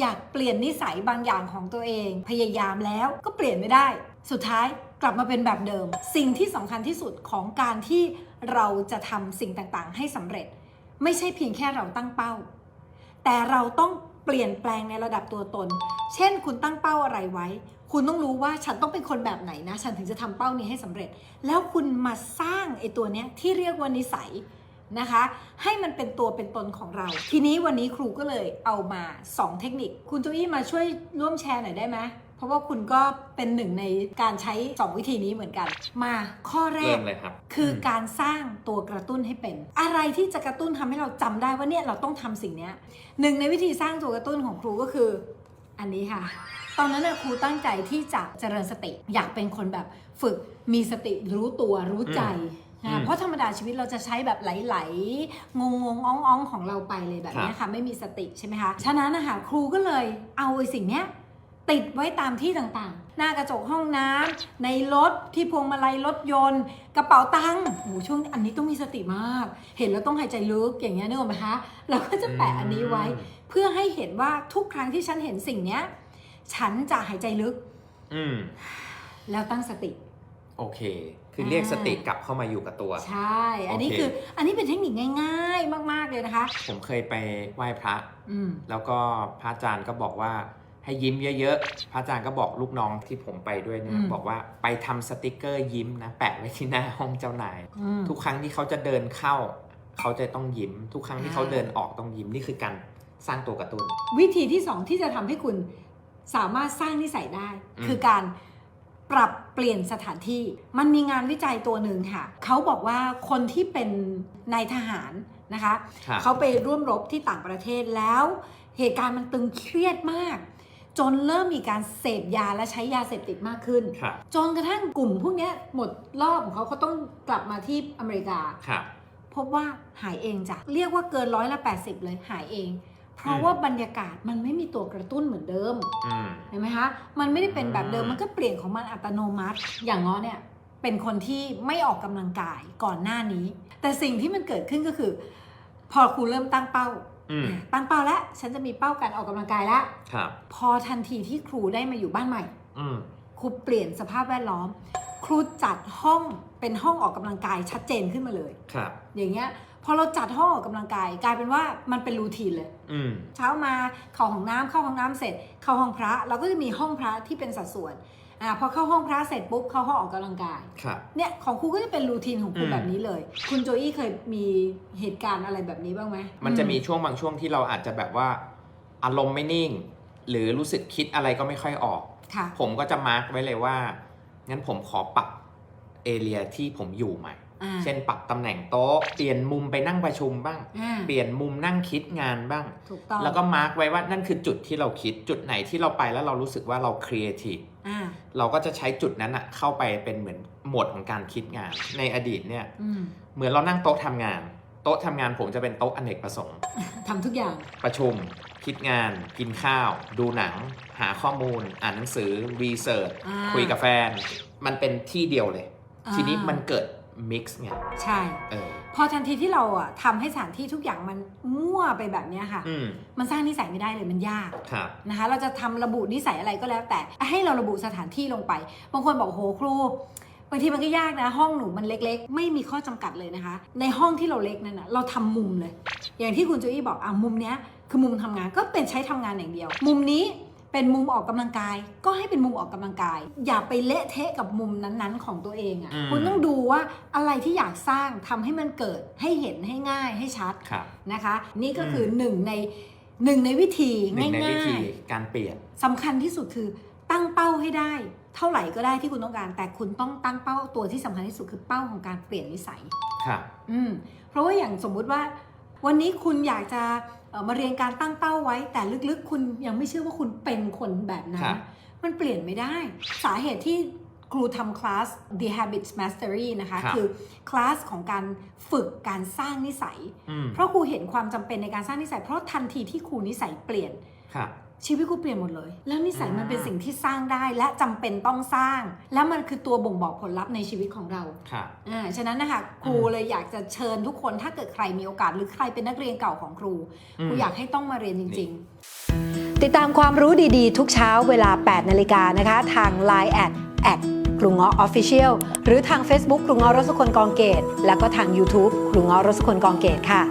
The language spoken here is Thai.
อยากเปลี่ยนนิสัยบางอย่างของตัวเอง พยายามแล้วก็เปลี่ยนไม่ได้ สุดท้ายกลับมาเป็นแบบเดิม สิ่งที่สำคัญที่สุดของการที่เราจะทำสิ่งต่างๆ ให้สำเร็จ ไม่ใช่เพียงแค่เราตั้งเป้า แต่เราต้องเปลี่ยนแปลงในระดับตัวตน เช่น คุณตั้งเป้าอะไรไว้ คุณต้องรู้ว่าฉันต้องเป็นคนแบบไหนนะ ฉันถึงจะทำเป้านี้ให้สำเร็จ แล้วคุณมาสร้างไอ้ตัวเนี้ยที่เรียกว่านิสัย นะคะ ให้มันเป็นตัวเป็นตนของเรา ทีนี้วันนี้ครูก็เลยเอามา 2 เทคนิค คุณโจอี้มาช่วยร่วมแชร์หน่อยได้ไหมเพราะว่าคุณก็เป็นหนึ่งในการใช้ 2 วิธีนี้เหมือนกัน มาข้อแรเริ่กมเลยครับ คือการสร้างตัวกระตุ้นให้เป็น อะไรที่จะกระตุ้นทำให้เราจำได้ว่าเนี่ยเราต้องทำสิ่งเนี้ยหนึ่งในวิธีสร้างตัวกระตุ้นของครูก็คือ อันนี้ค่ะ ตอนนั้นน่ะครูตั้งใจที่จะเจริญสติ อยากเป็นคนแบบฝึกมีสติรู้ตัวรู้ใจ อืนะมเพราะธรรมดาชีวิตเราจะใช้แบบไหลๆงงงๆอ้องๆของเราไปเลยแบบเนี้ยค่ะ ไม่มีสติใช่ไหมคะ ฉะนั้นนะคะครูก็เลยเอาไอ้สิ่งเนี้ยติดไว้ตามที่ต่างๆ หน้ากระจกห้องน้ำในรถที่พวงมาลัยรถยนต์ กระเป๋าตังค์โอ้โหช่วงอันนี้ต้องมีสติมาก เห็นแล้วต้องหายใจลึกอย่างเงี้ยนึกออกไหมคะเราก็จะแปะอันนี้ไว้ เพื่อให้เห็นว่าทุกครั้งที่ฉันเห็นสิ่งเนี้ยฉันจะหายใจลึกอืม แล้วตั้งสติ โอเค คือเรียกสติกลับเข้ามาอยู่กับตัว ใช่ อันนี้โอเคคืออันนี้เป็นเทคนิคง่าย ๆ มาก ๆ เลยนะคะ ผมเคยไปไหว้พระอืมแล้วก็พระอาจารย์ก็บอกว่าให้ยิ้มเยอะๆ พระอาจารย์ก็บอกลูกน้องที่ผมไปด้วยเนี่ยอืมบอกว่าไปทำสติกเกอร์ยิ้มนะ แปะไว้ที่หน้าห้องเจ้านายอืมทุกครั้งที่เขาจะเดินเข้า เขาจะต้องยิ้ม ทุกครั้งที่อ่าเขาเดินออกต้องยิ้มนี่คือการสร้างตัวกระตุ้น วิธีที่สองที่จะทำให้คุณสามารถสร้างนิสัยได้อืมคือการ ปรับเปลี่ยนสถานที่ มันมีงานวิจัยตัวหนึ่งค่ะ เขาบอกว่าคนที่เป็นนายทหารนะคะครับเขาไปร่วมรบที่ต่างประเทศแล้ว เหตุการณ์มันตึงเครียดมาก จนเริ่มมีการเสพยาและใช้ยาเสพติดมากขึ้นครับจนกระทั่งกลุ่มพวกเนี้ยหมดรอบของเขาเขาต้องกลับมาที่อเมริกาครับพบว่าหายเองจ้ะ เรียกว่าเกินร้อยละ 80 เลยหายเอง เพราะว่าบรรยากาศมันไม่มีตัวกระตุ้นเหมือนเดิมอืม เห็นไหมคะมันไม่ได้เป็นแบบเดิมอืม มันก็เปลี่ยนของมันอัตโนมัติ อย่างง้อเนี่ยเป็นคนที่ไม่ออกกำลังกายก่อนหน้านี้ แต่สิ่งที่มันเกิดขึ้นก็คือ พอครูเริ่มตั้งเป้าอืมตั้งเป้าแล้วฉันจะมีเป้าการออกกำลังกายแล้ว ครับ พอทันทีที่ครูได้มาอยู่บ้านใหม่ อืม ครูเปลี่ยนสภาพแวดล้อม ครูจัดห้องเป็นห้องออกกำลังกายชัดเจนขึ้นมาเลย ครับ อย่างเงี้ย พอเราจัดห้องออกกำลังกาย กลายเป็นว่ามันเป็นรูทีนเลย อืม เช้ามาเข้าห้องน้ำเข้าห้องน้ำเสร็จ เข้าห้องพระ เราก็จะมีห้องพระที่เป็นสัดส่วนอ่าพอเข้าห้องพระเสร็จปุ๊บเข้าห้องออกกำลังกาย ครับ เนี่ยของครูก็จะเป็นรูทีนของครูอืม แบบนี้เลย คุณโจอี้เคยมีเหตุการณ์อะไรแบบนี้บ้างไหมมันจะมีอืช่วงบางช่วงที่เราอาจจะแบบว่า อารมณ์ไม่นิ่ง หรือรู้สึกคิดอะไรก็ไม่ค่อยออก ค่ะ ผมก็จะมาร์กไว้เลยว่า งั้นผมขอปรับเอเรียที่ผมอยู่ใหม่อ่า เช่นปรับตำแหน่งโต๊ะ เปลี่ยนมุมไปนั่งประชุมบ้างอ่าเปลี่ยนมุมนั่งคิดงานบ้างถูกต้องแล้วก็มาร์กไว้ว่านั่นคือจุดที่เราคิดจุดไหนที่เราไปแล้วเรารู้สึกว่าเราครีเอทีฟอ่าเราก็จะใช้จุดนั้นอะเข้าไปเป็นเหมือนโหมดของการคิดงาน ในอดีตเนี่ยอืมเหมือนเรานั่งโต๊ะทำงาน โต๊ะทำงานผมจะเป็นโต๊ะอเนกประสงค์ทำทุกอย่างประชุมคิดงาน กินข้าว ดูหนัง หาข้อมูล อ่านหนังสือรีเสิร์ชอ่าคุยกับแฟน มันเป็นที่เดียวเลยอ่าทีนี้มันเกิด มิกซ์ไงใช่เออพอทันทีที่เราอะทำให้สถานที่ทุกอย่างมันมั่วไปแบบเนี้ยค่ะ อืมมันสร้างนิสัยไม่ได้เลยมันยากครับ นะคะ เราจะทำระบุนิสัยอะไรก็แล้ว แต่ให้เราระบุสถานที่ลงไป บางคนบอกโหครูบางทีมันก็ยากนะ ห้องหนูมันเล็กๆ ไม่มีข้อจำกัดเลยนะคะ ในห้องที่เราเล็กนั่นนะเราทำมุมเลย อย่างที่คุณโจอี้บอกอะมุมเนี้ยคือมุมทำงานก็เป็นใช้ทำงานอย่างเดียว มุมนี้ เป็นมุมออกกำลังกาย ก็ให้เป็นมุมออกกำลังกาย อย่าไปเละเทะกับมุมนั้นๆ ของตัวเองอะ่ะอืมคุณต้องดูว่าอะไรที่อยากสร้างทำให้มันเกิดให้เห็นให้ง่ายให้ชัดครับนะคะ นี่ก็คือหนึ่งในหนึ่งในวิธีหนึ่งในง่ายๆวิธีการเปลี่ยนสำคัญที่สุดคือตั้งเป้าให้ได้ เท่าไหร่ก็ได้ที่คุณต้องการ แต่คุณต้องตั้งเป้าตัวที่สำคัญที่สุดคือเป้าของการเปลี่ยนนิสัยครับอืมเพราะว่าอย่างสมมุติว่า วันนี้คุณอยากจะเอ่อมาเรียนการตั้งเป้าไว้ แต่ลึกๆ คุณยังไม่เชื่อว่าคุณเป็นคนแบบนั้ครันบมันเปลี่ยนไม่ได้ สาเหตุที่ครูทำคลาส The Habits Mastery นะคะครับคือคลาสของการฝึกการสร้างนิสัยอืมเพราะครูเห็นความจำเป็นในการสร้างนิสัย เพราะทันทีที่ครูนิสัยเปลี่ยนครับ ชีวิตกูเปลี่ยนหมดเลย แล้วนิสัยอ่ามัมันเป็นสิ่งที่สร้างได้และจำเป็นต้องสร้าง แล้วมันคือตัวบ่งบอกผลลัพธ์ในชีวิตของเราครับอ่าฉะนั้นนะคะครูอืมเลยอยากจะเชิญทุกคนถ้าเกิดใครมีโอกาสหรือใครเป็นนักเรียนเก่าของครูอืมครูอยากให้ต้องมาเรียนจริง ๆ ติดตามความรู้ดีๆ ทุกเช้าเวลา 8นาฬิกานะคะทาง Line แอดแอดครูเงาะ Official หรือทาง Facebook ครูเงาะรสคนกองเกต แล้วก็ทาง YouTube ครูเงาะรสคนกองเกตค่ะ